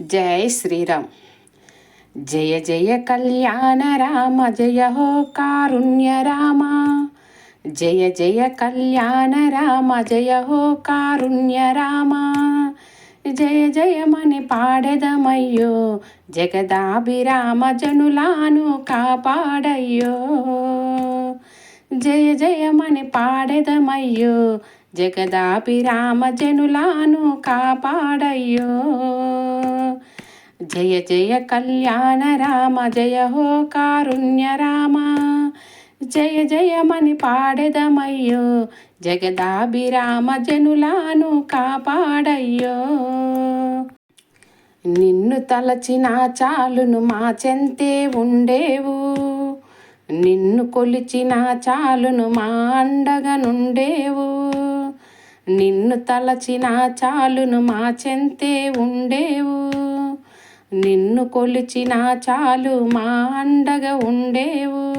జై శ్రీరామ్. జయ జయ కళ్యాణ రామ జయ హో కారుణ్య రామ. జయ జయ కళ్యాణ రామ జయ హో కారుణ్య రామ. జయ జయమని పాడెదమయ్యో జగదాభిరామ జనులాను కాపాడయ్యో. జయ జయమని పాడెదమయ్యో జగదాభిరామ జనులాను కాపాడయ్యో. జయ జయ కళ్యాణ రామ జయ హో కారుణ్య రామ. జయ జయమని పాడెదమయ్యో జగదాభిరామ జనులాను కాపాడయ్యో. నిన్ను తలచిన చాలును మా చెంతే ఉండేవు. నిన్ను కొలిచిన చాలును మా అండగా నుండేవు నిన్ను తలచిన చాలును మా చెంతే ఉండేవు. నిన్ను కొలిచినా చాలు మా అండగా ఉండేవు.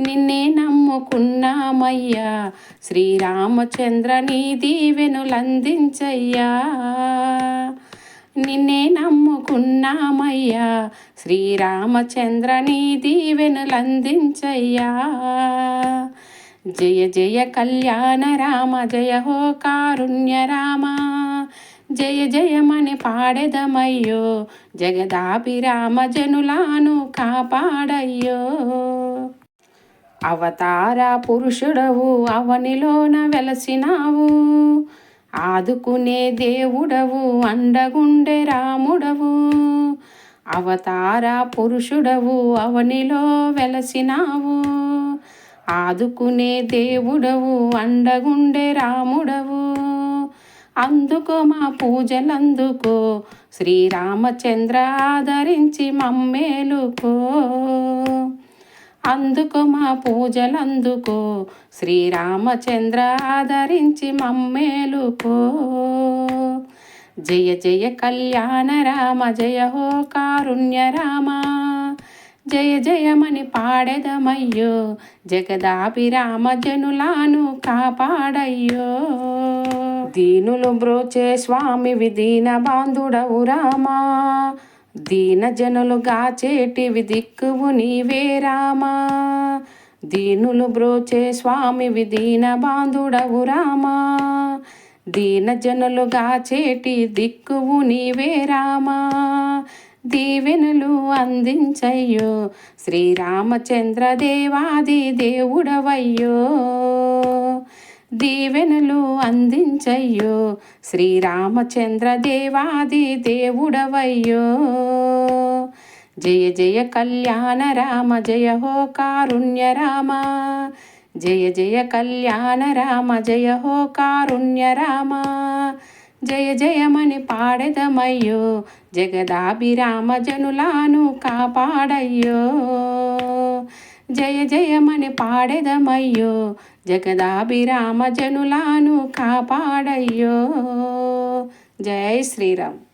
నిన్నే నమ్ముకున్నామయ్యా. శ్రీరామచంద్ర నీ దీవెనులందించయ్యా నిన్నే నమ్ముకున్నామయ్యా. శ్రీరామచంద్ర నీ దీవెనులందించయ్యా జయ జయ కళ్యాణ రామ జయ హో కారుణ్య రామ. జయ జయమని పాడెదమయ్యో జగదాభిరామ జనులాను కాపాడయ్యో. అవతార పురుషుడవు అవనిలోన వెలసినావు. ఆదుకునే దేవుడవు అండగుండె రాముడవు. అవతార పురుషుడవు అవనిలో వెలసినావు. ఆదుకునే దేవుడవు అండగుండె రాముడవు. అందుకో మా పూజలందుకో. శ్రీరామచంద్ర ఆదరించి మమ్మేలుకో. అందుకో మా పూజలందుకో. శ్రీరామచంద్ర ఆదరించి మమ్మేలుకో. జయ జయ కళ్యాణ రామ జయ హో కారుణ్య రామ. జయ జయమని పాడెదమయ్యో. జగదాభిరామ జనులాను కాపాడయ్యో. దీనులు బ్రోచే స్వామి విదీన బాంధుడవు రామా. దీన జనులు గాచేటివి దిక్కువు నీవే రామా. దీనులు బ్రోచే స్వామి విదీన బాంధుడవు రామా. దీన జనులు గాచేటి దిక్కువు నీవే రామా. దీవెనులు అందించయ్యో శ్రీరామచంద్ర దేవాది దేవుడవయ్యో. దీవెనలు అందించయ్యో. శ్రీరామచంద్ర దేవాది దేవుడవయ్యో. జయ జయ కళ్యాణ రామ జయ హో కారుణ్య రామ. జయ జయ కళ్యాణ రామ జయ హో కారుణ్య రామ. జయ జయమని పాడెదమయ్యో. జగదాభిరామ జనులాను కాపాడయ్యో. జయ జయమని పాడెదమయ్యో జగదాభిరామ జనులాను కాపాడయ్యో. జై శ్రీరామ్.